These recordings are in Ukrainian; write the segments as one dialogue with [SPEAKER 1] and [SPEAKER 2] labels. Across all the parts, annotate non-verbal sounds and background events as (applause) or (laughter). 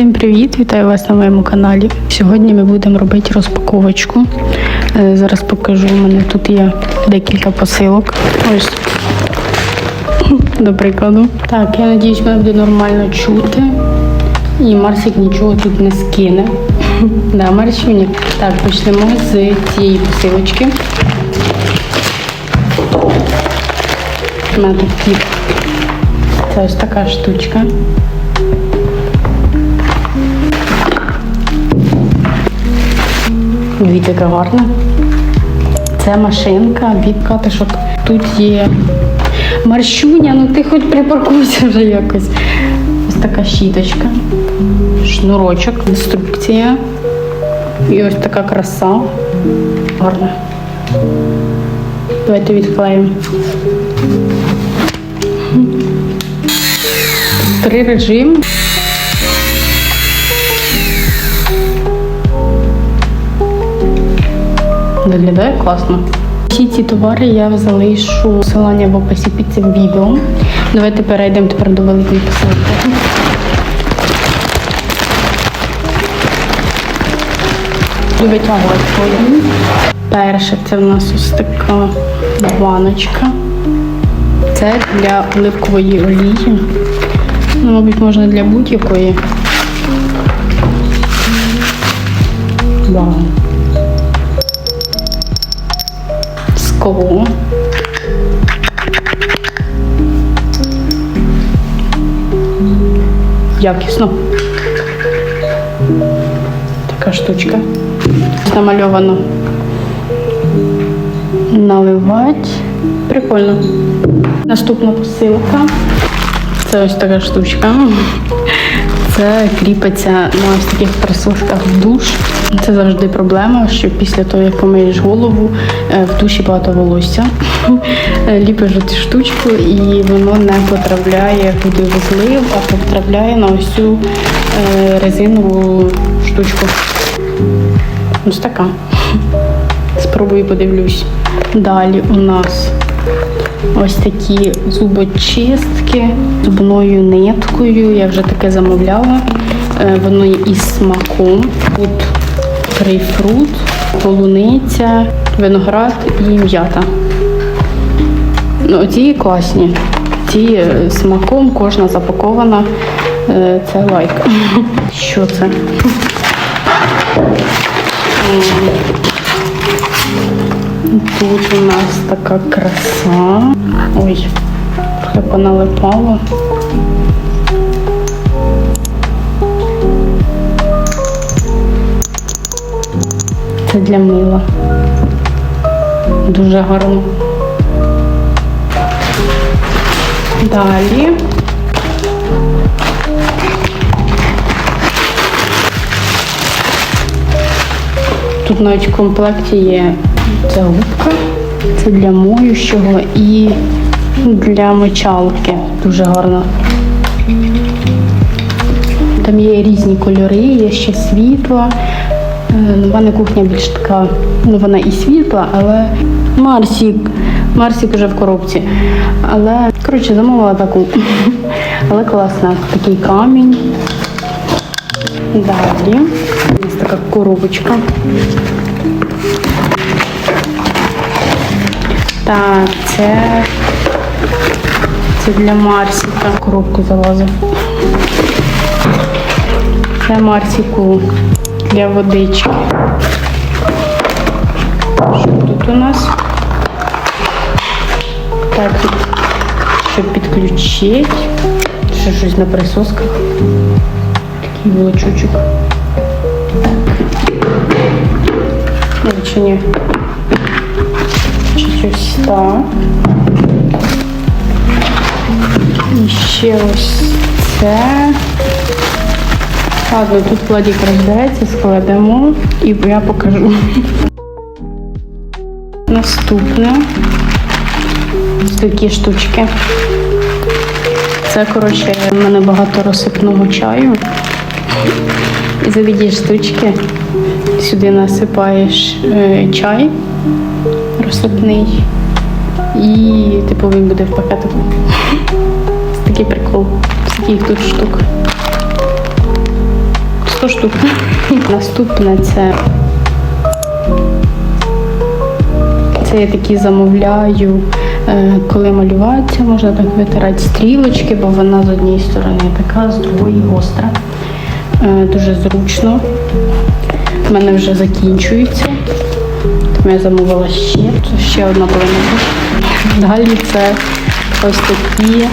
[SPEAKER 1] Всім привіт! Вітаю вас на моєму каналі. Сьогодні ми будемо робити розпаковочку. Е, Зараз покажу. У мене тут є декілька посилок. Ось до прикладу. Так, я надіюсь, мене буде нормально чути. І Марсик нічого тут не скине. (laughs) Да, Марсюня. Так, почнемо з цієї посилочки. У мене тут це ось така штучка. Дивіться, яка гарна. Це машинка від катишок. Тут є марщуня, ну ти хоч припаркуйся вже якось. Ось така щіточка, шнурочок, інструкція. І ось така краса. Гарна. Давайте відклеїмо. Три режими. Виглядає класно. Всі ці товари я залишу посилання в описі під цим відео. Давайте перейдемо тепер до великої посилки. Витягувати свої. Перше, це в нас ось така баночка. Це для оливкової олії. Ну, мабуть, можна для будь-якої. Вау. Скло. Якісно. Така штучка. Намальовано. Наливати. Прикольно. Наступна посилка. Це ось така штучка. Це кріпиться на ось таких присушках в душ. Це завжди проблема, що після того, як помиєш голову, е, в душі багато волосся. Е, Ліпиш цю штучку і воно не потрапляє куди в злив, а потрапляє на ось цю е, резинову штучку. Ось така. Спробую подивлюсь. Далі у нас ось такі зубочистки зубною ниткою. Я вже таке замовляла. Е, Воно є із смаком. Тут грейпфрут, полуниця, виноград і м'ята. Ну, ці класні. Ці е, смаком, кожна запакована. Е, Це лайк. (laughs) Що це? Тут у нас така краса. Ой, трохи поналипало. Це для мила. Дуже гарно. Далі. Тут навіть в комплекті є ця губка. Це для моющого і для мочалки. Дуже гарно. Там є різні кольори, є ще світла. Е, ну, мене кухня більш така, ну вона і світла, але Марсік. Марсік вже в коробці. Але, коротше, замовила таку. (laughs) Але класна. Такий камінь. Далі. Ось така коробочка. Так, це, це для Марсіка. Коробку залазив. Це Марсіку для водички. Що тут у нас? Так, тут, щоб підключити. Ще щось на присосках. Такий волочочок. Ну, чи ні? Чи ось так. І ще ось це. Ладно, тут Владик розбереться, складемо і я покажу. Наступне. Ось такі штучки. Це, коротше, в мене багато розсипного чаю. І за штучки сюди насипаєш е, чай розсипний. І типу він буде в пакетику. (laughs) Такий прикол. Їх тут штук. 100 штук. (laughs) Наступне це. Це я такі замовляю, е, коли малювати, можна так витирати стрілочки, бо вона з однієї сторони така, з другої гостра. Е, Дуже зручно. У мене вже закінчується. Тому я замовила ще. Ще одна повинна. Далі це ось такі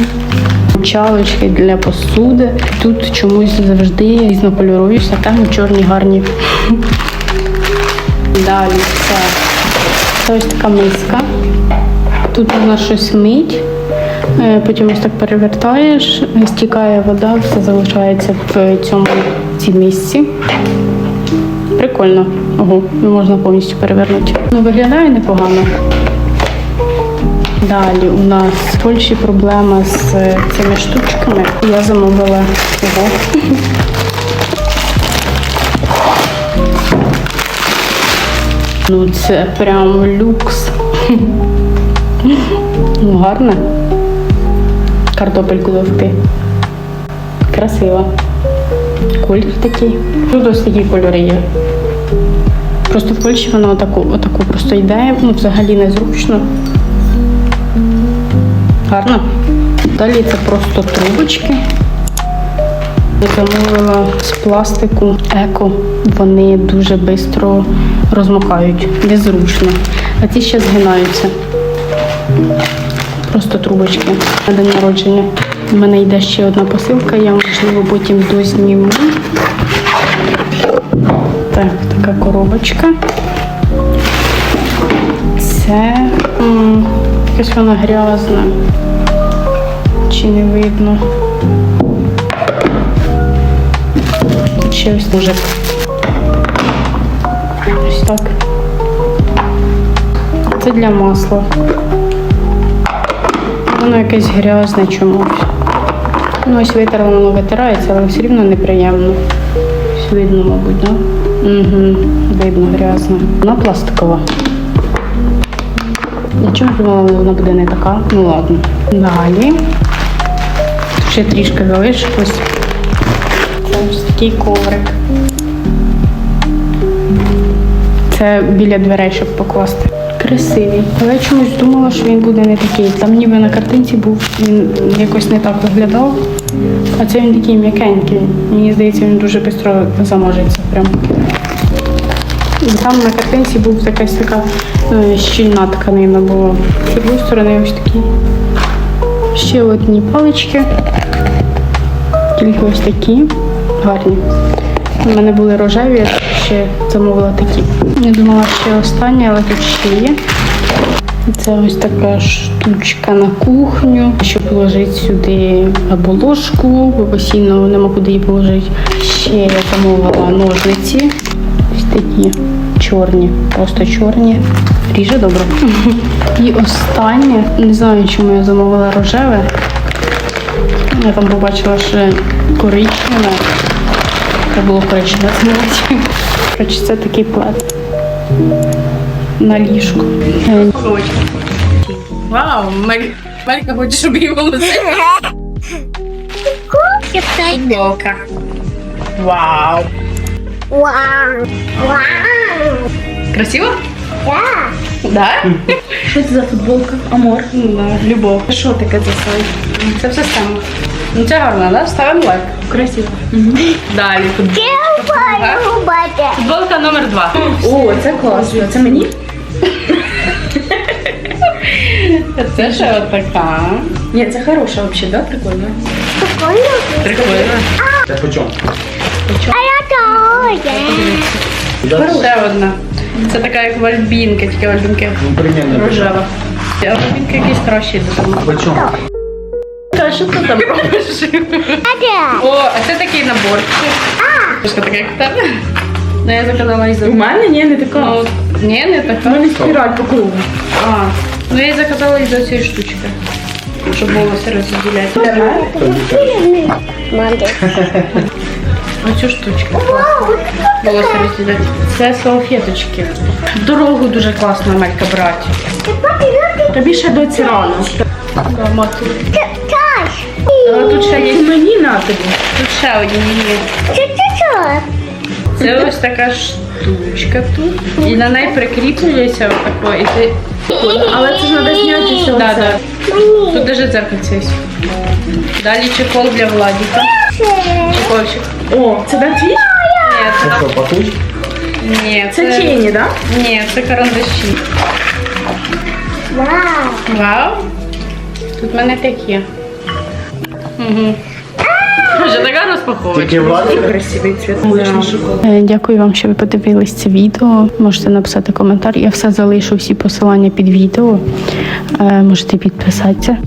[SPEAKER 1] чалочки для посуди. Тут чомусь завжди різнокольорові, темно чорні гарні. Далі це, це ось така миска. Тут можна щось мить, е, потім ось так перевертаєш, стікає вода, все залишається в цьому в цій мисці. Прикольно. Ого, можна повністю перевернути. Ну, виглядає непогано. Далі у нас в Польщі проблема з цими штучками. Я замовила його. (laughs) Ну, це прям люкс. (laughs) Ну, гарно. Картопельку довти. Красиво. Колір такий. Тут ось такі кольори є. Просто в Польщі воно отаку, отаку просто йде, ну взагалі незручно. Гарно. Далі це просто трубочки. Я замовила з пластику еко. Вони дуже швидко розмокають, незручно. А ці ще згинаються. Просто трубочки на день народження. У мене йде ще одна посилка, я можливо потім дозніму. Так, така коробочка. Це якась вона грязна. Чи не видно? Тут ще ось мужик. Ось так. Це для масла. Воно якесь грязне чомусь. Ну, ось витерла, воно витирається, але все рівно неприємно. Ось видно, мабуть, так? Да? Угу, видно, грязно. Вона пластикова. Чому вона буде не така? Ну ладно. Далі. Ще трішки залишилось. Ось такий коврик. Це біля дверей, щоб покласти. Красивий. Але я чомусь думала, що він буде не такий. Там ніби на картинці був, він якось не так виглядав. А це він такий м'якенький. Мені здається, він дуже швидко замажеться. Прям. Там на картинці був якась така е, щільна тканина була. З другої сторони ось такі. Ще одні палички. Тільки ось такі гарні. У мене були рожеві, я ще замовила такі. Я думала, ще останні, але тут ще є. Це ось така штучка на кухню, щоб положити сюди або ложку, бо постійно нема куди її положити. Ще я замовила ножниці. Ось такі чорні, просто чорні. Ріже добре. (laughs) І останнє, не знаю, чому я замовила рожеве. Я там побачила ще коричневе. Треба було коричневе замовити. Коротше, це такий плед на ліжку. Вау, Мелька хоче, щоб її волоси. Футболка. Вау.
[SPEAKER 2] Вау! Вау!
[SPEAKER 1] Красиво?
[SPEAKER 2] Да!
[SPEAKER 1] Да?
[SPEAKER 3] Що це за футболка? Амор.
[SPEAKER 1] Да, любов.
[SPEAKER 3] Що таке за сайт?
[SPEAKER 1] Це все саме. Ну це гарно, да? Ставимо лайк.
[SPEAKER 3] Красиво.
[SPEAKER 1] Далі футболка. Номер два.
[SPEAKER 3] О, це класно. Це мені?
[SPEAKER 1] Це ще от така.
[SPEAKER 3] Ні, це хороша взагалі, да? Прикольно.
[SPEAKER 2] Прикольно?
[SPEAKER 1] Прикольно.
[SPEAKER 4] Це по чому?
[SPEAKER 2] А я тоже!
[SPEAKER 1] Ще одна. Це така як вальбінка, тільки вальбінки
[SPEAKER 4] Ну, примерно.
[SPEAKER 1] рожева. А вальбінки якісь кращі додому.
[SPEAKER 4] По чому?
[SPEAKER 1] Та що ти там робиш? О, а це такий набор. Що таке як в тебе? Ну я заказала із
[SPEAKER 3] У мене ні, не така.
[SPEAKER 1] Ну, ні, не
[SPEAKER 3] У
[SPEAKER 1] така.
[SPEAKER 3] мене спіраль по кругу.
[SPEAKER 1] А, ну я заказала із цієї штучки. Щоб волоси розділяти.
[SPEAKER 2] Мамки.
[SPEAKER 1] Оцю штучку. Волоси розділяти. Це салфеточки. Дорогу дуже класно мелька брати.
[SPEAKER 3] Тобі ще доці рано.
[SPEAKER 1] Да.
[SPEAKER 2] Тась!
[SPEAKER 1] Але тут ще є.
[SPEAKER 3] Мені на тобі.
[SPEAKER 1] Тут ще одні є.
[SPEAKER 2] Чу-чу-чу!
[SPEAKER 1] Це ось така штучка тут. І на неї прикріплюється отако. І ти...
[SPEAKER 3] Але це ж треба зняти все
[SPEAKER 1] Да, да. Тут даже дзеркальце є. Далі чехол для Владіка. Чехольчик.
[SPEAKER 3] О, це да твій?
[SPEAKER 1] Ні, це,
[SPEAKER 4] що, пахуть?
[SPEAKER 1] ні,
[SPEAKER 3] Це
[SPEAKER 1] це,
[SPEAKER 3] тіні, да?
[SPEAKER 1] ні, це карандаші.
[SPEAKER 2] Вау.
[SPEAKER 1] Вау. Тут в мене такі. Вже така розпаковочка.
[SPEAKER 4] Тільки влади?
[SPEAKER 3] Красивий цвіт.
[SPEAKER 1] Е, Дякую вам, що ви подивились це відео. Можете написати коментар. Я все залишу всі посилання під відео. Е, Можете підписатися.